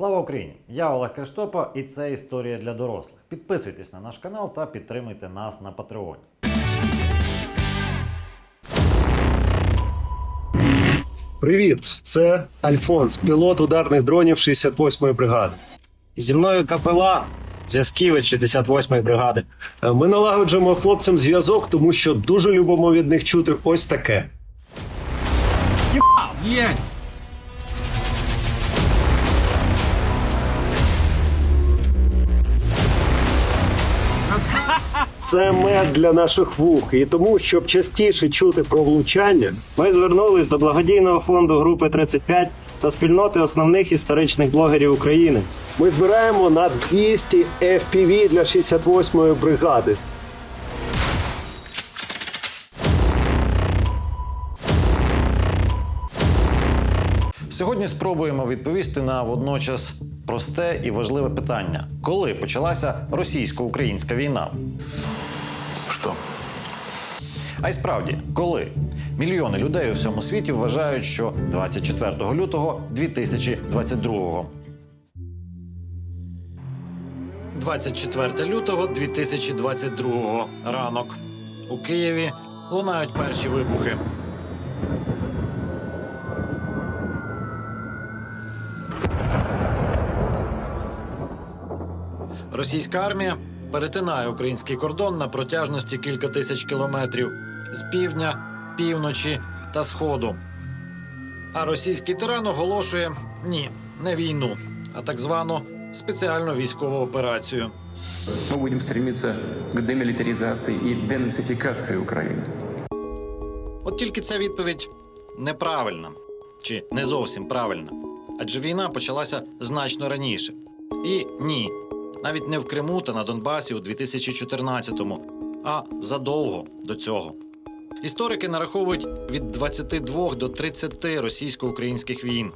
Слава Україні! Я Олег Криштопа, і це історія для дорослих. Підписуйтесь на наш канал та підтримуйте нас на Патреоні. Привіт, це Альфонс, пілот ударних дронів 68-ї бригади. Зі мною капела зв'язківець 68-ї бригади. Ми налагоджуємо хлопцям зв'язок, тому що дуже любимо від них чути ось таке. Є! Це мед для наших вух, і тому, щоб частіше чути про влучання, Ми звернулись до благодійного фонду групи 35 та спільноти основних історичних блогерів України. ми збираємо на 200 FPV для 68-ї бригади. Сьогодні спробуємо відповісти на водночас просте і важливе питання: коли почалася російсько-українська війна? Что? А й справді, коли мільйони людей у всьому світі вважають, що 24 лютого 2022 24 лютого 2022 ранок у Києві лунають перші вибухи. Російська армія перетинає український кордон на протяжності кілька тисяч кілометрів з півдня, півночі та сходу. А російський тиран оголошує ні, не війну, а так звану спеціальну військову операцію. Мы будем стремиться к демилитаризации и денацификации Украины. От тільки ця відповідь неправильна чи не зовсім правильна. Адже війна почалася значно раніше. І ні, навіть не в Криму та на Донбасі у 2014-му, а задовго до цього. Історики нараховують від 22 до 30 російсько-українських війн,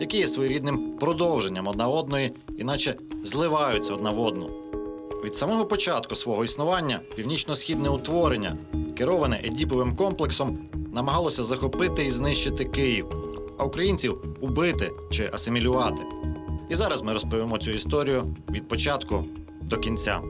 які є своєрідним продовженням одна одної, іначе зливаються одна в одну. Від самого початку свого існування північно-східне утворення, кероване Едіповим комплексом, намагалося захопити і знищити Київ, а українців убити чи асимілювати. І зараз ми розповімо цю історію від початку до кінця.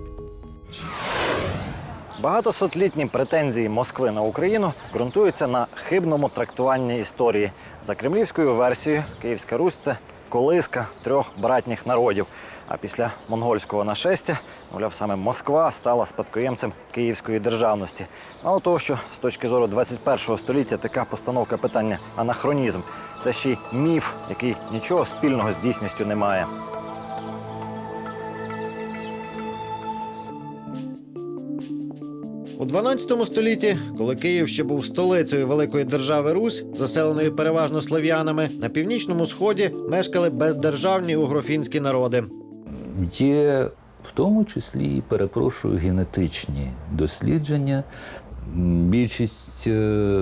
Багатосотлітні претензії Москви на Україну ґрунтуються на хибному трактуванні історії. За кремлівською версією, Київська Русь це колиска трьох братніх народів. А після монгольського нашестя, мовляв, саме Москва стала спадкоємцем київської державності. Мало того, що з точки зору 21 століття така постановка питання анахронізм. Це ще й міф, який нічого спільного з дійсністю не має. У 12 столітті, коли Київ ще був столицею великої держави Русь, заселеною переважно слов'янами, на північному сході мешкали бездержавні угрофінські народи. Є в тому числі, перепрошую, генетичні дослідження. Більшість е,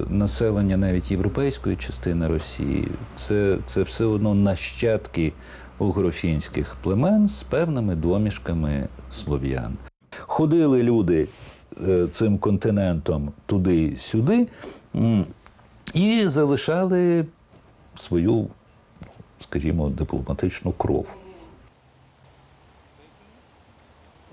населення, навіть європейської частини Росії, це, це все одно нащадки угрофінських племен з певними домішками слов'ян. Ходили люди е, цим континентом туди-сюди і залишали свою, скажімо, дипломатичну кров.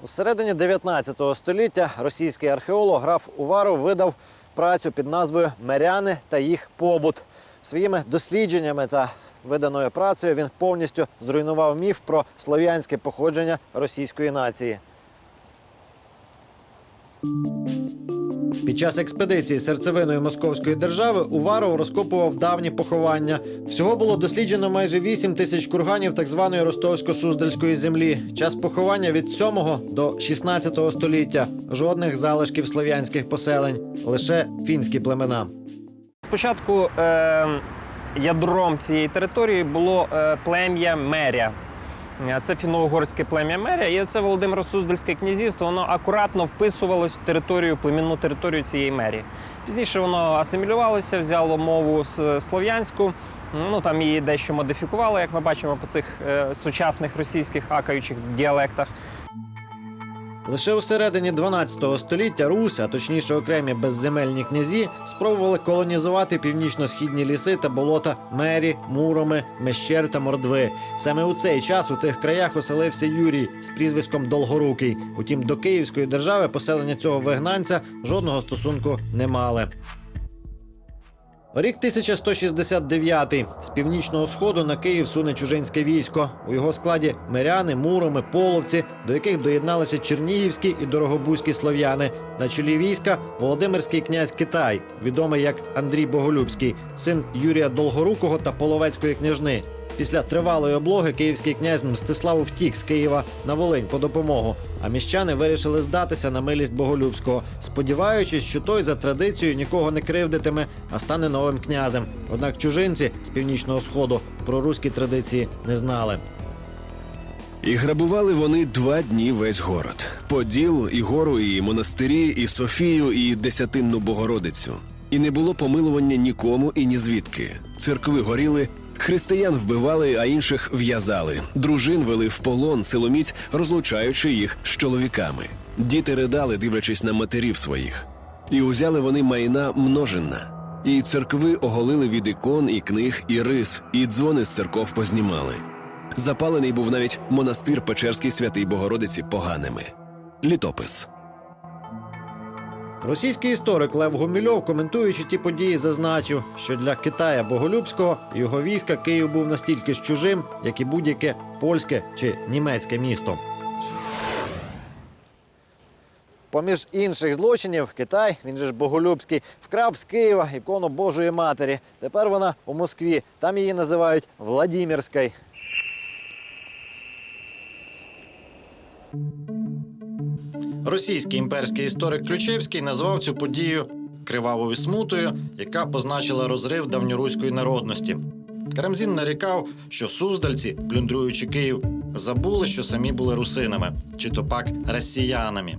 У середині 19 століття російський археолог граф Уваров видав працю під назвою Миряни та їх побут. Своїми дослідженнями та виданою працею він повністю зруйнував міф про слов'янське походження російської нації. Під час експедиції серцевиною Московської держави Уваров розкопував давні поховання. Всього було досліджено майже 8 тисяч курганів так званої ростовсько-суздальської землі. Час поховання від 7 до 16 століття. Жодних залишків слов'янських поселень, лише фінські племена. Спочатку е, ядром цієї території було е, плем'я Меря. Це фіно-угорське плем'я мерія, і це Володимир Суздальське князівство. Воно акуратно вписувалось в територію, племінну територію цієї мерії. Пізніше воно асимілювалося, взяло мову слов'янську. Ну там її дещо модифікували, як ми бачимо по цих е, сучасних російських акаючих діалектах. Лише у середині 12 століття Русь, а точніше окремі безземельні князі, спробували колонізувати північно-східні ліси та болота Мері, Муроми, Мещер та Мордви. Саме у цей час у тих краях оселився Юрій з прізвиськом Долгорукий. Утім, до Київської держави поселення цього вигнанця жодного стосунку не мали. Рік 1169. З північного сходу на Київ суне чужинське військо. У його складі миряни, муроми, половці, до яких доєдналися чернігівські і дорогобузькі слов'яни. На чолі війська Володимирський князь Китай, відомий як Андрій Боголюбський, син Юрія Долгорукого та Половецької княжни. Після тривалої облоги київський князь Мстислав втік з Києва на Волинь по допомогу. А міщани вирішили здатися на милість Боголюбського, сподіваючись, що той за традицією нікого не кривдитиме, а стане новим князем. Однак чужинці з північного сходу про руські традиції не знали. І грабували вони два дні весь город: Поділ, і гору, і монастирі, і Софію, і Десятинну Богородицю. І не було помилування нікому і ні звідки. Церкви горіли, християн вбивали, а інших в'язали. Дружин вели в полон, силоміць, розлучаючи їх з чоловіками. Діти ридали, дивлячись на матерів своїх. І узяли вони майна множинна. І церкви оголили від ікон, і книг, і рис, і дзвони з церков познімали. Запалений був навіть монастир Печерський святий Богородиці поганими. Літопис. Російський історик Лев Гумільов, коментуючи ті події, зазначив, що для Китая Боголюбського його війська Київ був настільки ж чужим, як і будь-яке польське чи німецьке місто. Поміж інших злочинів, Китай, він же ж Боголюбський, вкрав з Києва ікону Божої Матері. Тепер вона у Москві. Там її називають Владімірською. Російський імперський історик Ключевський назвав цю подію кривавою смутою, яка позначила розрив давньоруської народності. Карамзін нарікав, що суздальці, плюндруючи Київ, забули, що самі були русинами, чи то пак росіянами.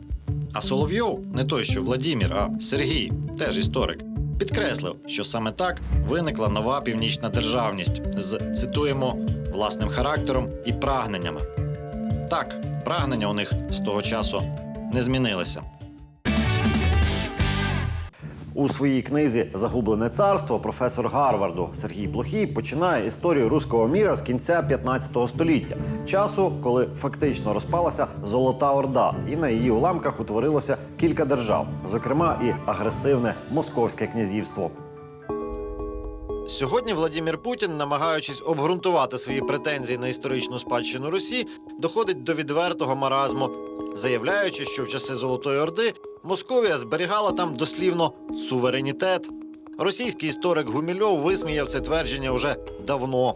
А Соловйов, не той, що Владімір, а Сергій, теж історик, підкреслив, що саме так виникла нова північна державність з цитуємо власним характером і прагненнями. Так, прагнення у них з того часу не змінилися. У своїй книзі Загублене царство професор Гарварду Сергій Плохій починає історію руського міра з кінця 15 століття, часу, коли фактично розпалася Золота Орда, і на її уламках утворилося кілька держав, зокрема і агресивне Московське князівство. Сьогодні Владимир Путін, намагаючись обґрунтувати свої претензії на історичну спадщину Русі, доходить до відвертого маразму, заявляючи, що в часи Золотої Орди Московія зберігала там дослівно суверенітет. Російський історик Гумільов висміяв це твердження уже давно.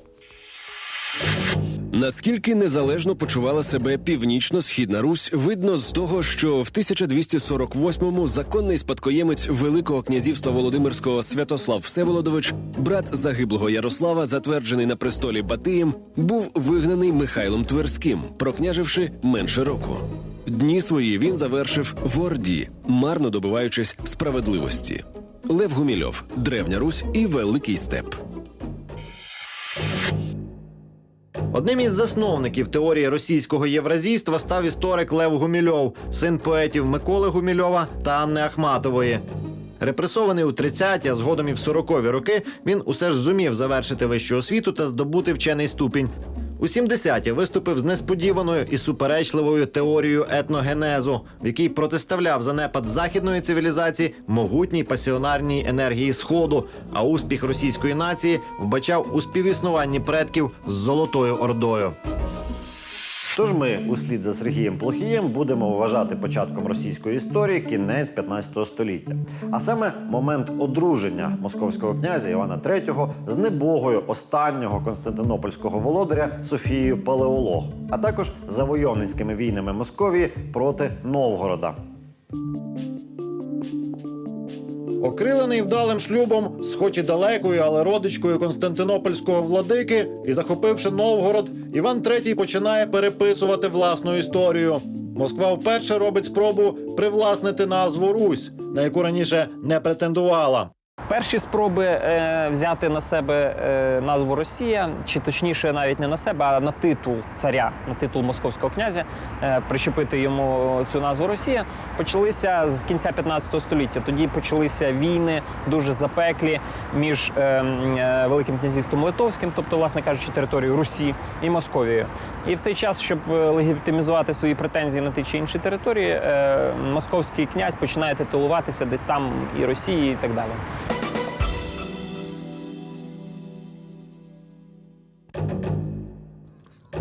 Наскільки незалежно почувала себе північно-східна Русь, видно з того, що в 1248-му законний спадкоємець Великого князівства Володимирського Святослав Всеволодович, брат загиблого Ярослава, затверджений на престолі Батиєм, був вигнаний Михайлом Тверським, прокняживши менше року. Дні свої він завершив в Орді, марно добиваючись справедливості. Лев Гумільов, Древня Русь і Великий Степ. Одним із засновників теорії російського євразійства став історик Лев Гумільов, син поетів Миколи Гумільова та Анни Ахматової. Репресований у 30-ті, а згодом і в 40-ві роки, він усе ж зумів завершити вищу освіту та здобути вчений ступінь. У 70-ті виступив з несподіваною і суперечливою теорією етногенезу, в якій протиставляв занепад західної цивілізації могутній пасіонарній енергії Сходу, а успіх російської нації вбачав у співіснуванні предків з Золотою Ордою. Тож ми, услід за Сергієм Плохієм, будемо вважати початком російської історії кінець 15 століття, а саме момент одруження московського князя Івана III з небогою останнього константинопольського володаря Софією Палеолог, а також завойовницькими війнами Московії проти Новгорода. Окрилений вдалим шлюбом, з і далекою, але родичкою Константинопольського владики, і захопивши Новгород, Іван III починає переписувати власну історію. Москва вперше робить спробу привласнити назву Русь, на яку раніше не претендувала. Перші спроби е, взяти на себе е, назву Росія, чи точніше, навіть не на себе, а на титул царя, на титул московського князя, е, прищепити йому цю назву Росія, почалися з кінця 15 століття. Тоді почалися війни дуже запеклі між е, е, Великим князівством Литовським, тобто, власне кажучи, територією Русі і Московією. І в цей час, щоб е, легітимізувати свої претензії на ті чи інші території, е, московський князь починає титулуватися десь там і Росії, і так далі.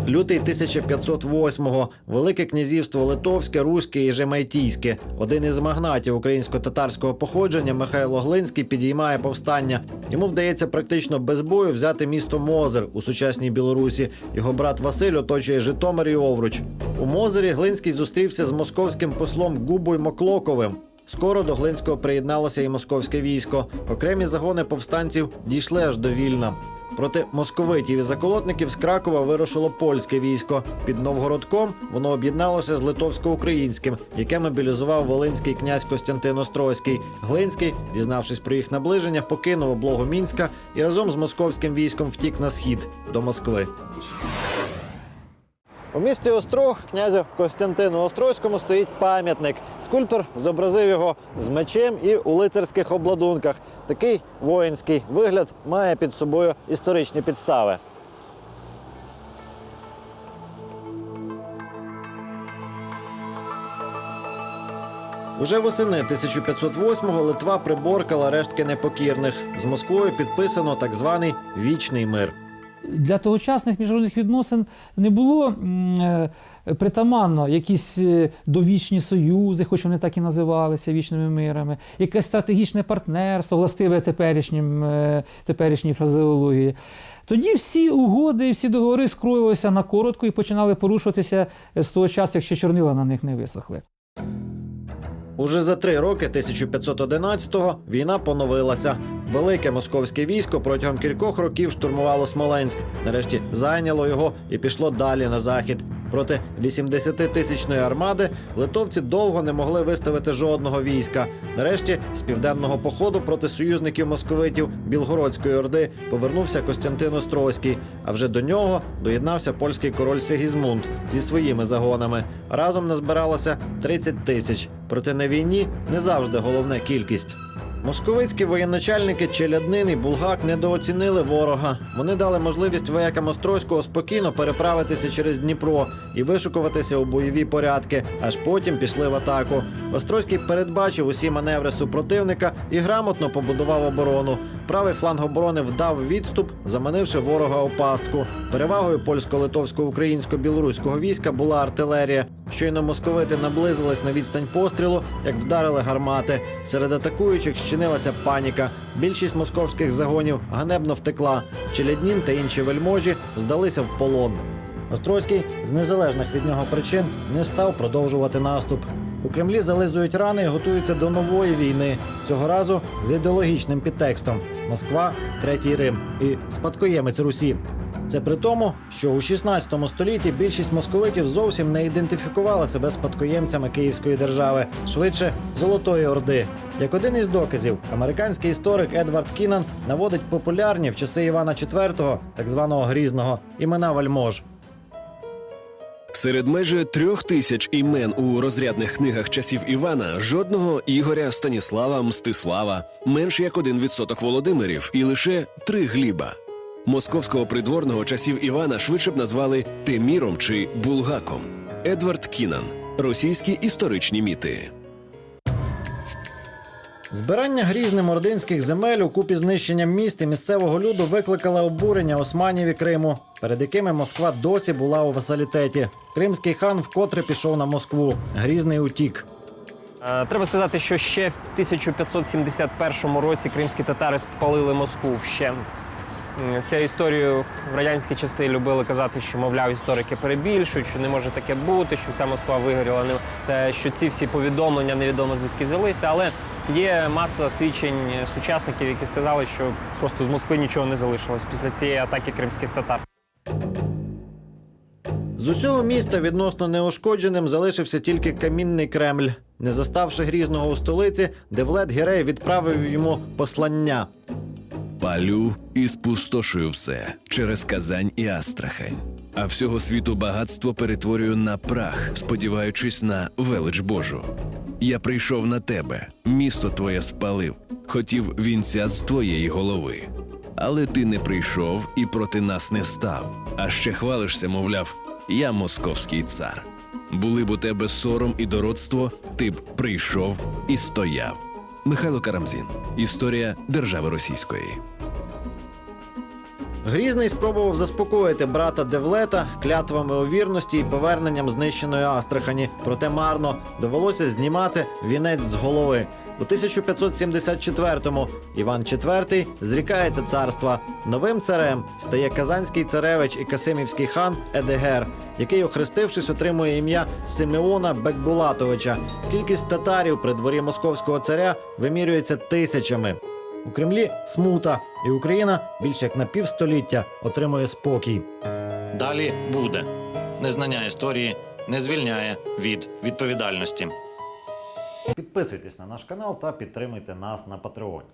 Лютий 1508-го Велике князівство Литовське, Руське і Жемайтійське. Один із магнатів українсько-татарського походження Михайло Глинський підіймає повстання. Йому вдається практично без бою взяти місто Мозир у сучасній Білорусі. Його брат Василь оточує Житомир і Овруч. У Мозирі Глинський зустрівся з московським послом Губою Моклоковим. Скоро до Глинського приєдналося і московське військо. Окремі загони повстанців дійшли аж до Вільна. Проти московитів і заколотників з Кракова вирушило польське військо. Під Новгородком воно об'єдналося з литовсько-українським, яке мобілізував волинський князь Костянтин Острозький. Глинський, дізнавшись про їх наближення, покинув облогу Мінська і разом з московським військом втік на схід до Москви. У місті Острог князю Костянтину Острозькому стоїть пам'ятник. Скульптор зобразив його з мечем і у лицарських обладунках. Такий воїнський вигляд має під собою історичні підстави. Уже восени 1508-го Литва приборкала рештки непокірних. З Москвою підписано так званий вічний мир. Для тогочасних міжнародних відносин не було е, притаманно якісь е, довічні союзи, хоч вони так і називалися вічними мирами, якесь стратегічне партнерство, властиве теперішнім, е, теперішній фразеології. Тоді всі угоди, всі договори скроїлися на коротко і починали порушуватися з того часу, якщо чорнила на них не висохли. Уже за три роки 1511-го війна поновилася. Велике московське військо протягом кількох років штурмувало Смоленськ. Нарешті зайняло його і пішло далі на захід. Проти 80-тисячної армади литовці довго не могли виставити жодного війська. Нарешті з південного походу проти союзників московитів Білгородської орди повернувся Костянтин Острозький. А вже до нього доєднався польський король Сигізмунд зі своїми загонами. Разом назбиралося 30 тисяч. Проте на війні не завжди головне кількість. Московицькі воєначальники Челяднин і Булгак недооцінили ворога. Вони дали можливість воякам Острозького спокійно переправитися через Дніпро і вишукуватися у бойові порядки, аж потім пішли в атаку. Острозький передбачив усі маневри супротивника і грамотно побудував оборону. Правий фланг оборони вдав відступ, заманивши ворога у пастку. Перевагою польсько-литовсько-українсько-білоруського війська була артилерія. Щойно московити наблизились на відстань пострілу, як вдарили гармати. Серед атакуючих щинилася паніка. Більшість московських загонів ганебно втекла. Челяднін та інші вельможі здалися в полон. Острозький з незалежних від нього причин не став продовжувати наступ. У Кремлі зализують рани і готуються до нової війни. Цього разу з ідеологічним підтекстом: Москва, Третій Рим і спадкоємець Русі. Це при тому, що у 16 столітті більшість московитів зовсім не ідентифікувала себе спадкоємцями Київської держави, швидше Золотої Орди. Як один із доказів, американський історик Едвард Кінан наводить популярні в часи Івана IV, так званого Грізного, імена вальмож. Серед майже трьох тисяч імен у розрядних книгах часів Івана жодного Ігоря, Станіслава, Мстислава, менш як один відсоток Володимирів і лише три Гліба. Московського придворного часів Івана швидше б назвали Теміром чи Булгаком. Едвард Кінан. Російські історичні міти. Збирання грізним ординських земель у купі знищенням міст і місцевого люду викликало обурення османів і Криму, перед якими Москва досі була у васалітеті. Кримський хан вкотре пішов на Москву. Грізний утік. Е, Треба сказати, що ще в 1571 році кримські татари спалили Москву вщент. Цю історію в радянські часи любили казати, що, мовляв, історики перебільшують, що не може таке бути, що вся Москва вигоріла, що ці всі повідомлення невідомо звідки взялися. Але є маса свідчень сучасників, які сказали, що просто з Москви нічого не залишилось після цієї атаки кримських татар. З усього міста відносно неушкодженим залишився тільки камінний Кремль. Не заставши грізного у столиці, Девлет Гірей відправив йому послання. Палю і спустошую все через Казань і Астрахань. А всього світу багатство перетворюю на прах, сподіваючись на велич Божу. Я прийшов на тебе, місто твоє спалив, хотів вінця з твоєї голови. Але ти не прийшов і проти нас не став. А ще хвалишся, мовляв, я московський цар. Були б у тебе сором і дородство, ти б прийшов і стояв. Михайло Карамзін. Історія держави російської. Грізний спробував заспокоїти брата Девлета клятвами у вірності і поверненням знищеної Астрахані. Проте марно довелося знімати вінець з голови. У 1574-му Іван IV зрікається царства. Новим царем стає казанський царевич і касимівський хан Едегер, який, охрестившись, отримує ім'я Симеона Бекбулатовича. Кількість татарів при дворі московського царя вимірюється тисячами. У Кремлі смута, і Україна більше як на півстоліття отримує спокій. Далі буде. Незнання історії не звільняє від відповідальності. Підписуйтесь на наш канал та підтримуйте нас на Патреоні.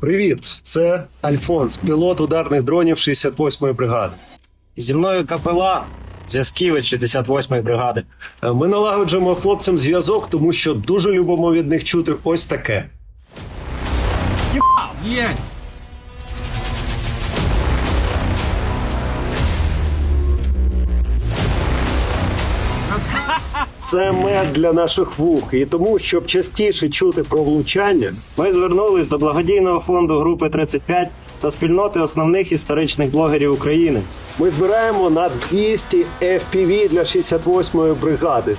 Привіт, це Альфонс, пілот ударних дронів 68-ї бригади. Зі мною капелан, зв'язківець 68-ї бригади. Е, Ми налагоджуємо хлопцям зв'язок, тому що дуже любимо від них чути ось таке. Це мед для наших вух, і тому, щоб частіше чути про влучання, Ми звернулись до благодійного фонду групи 35 та спільноти основних історичних блогерів України. ми збираємо на 200 FPV для 68-ї бригади.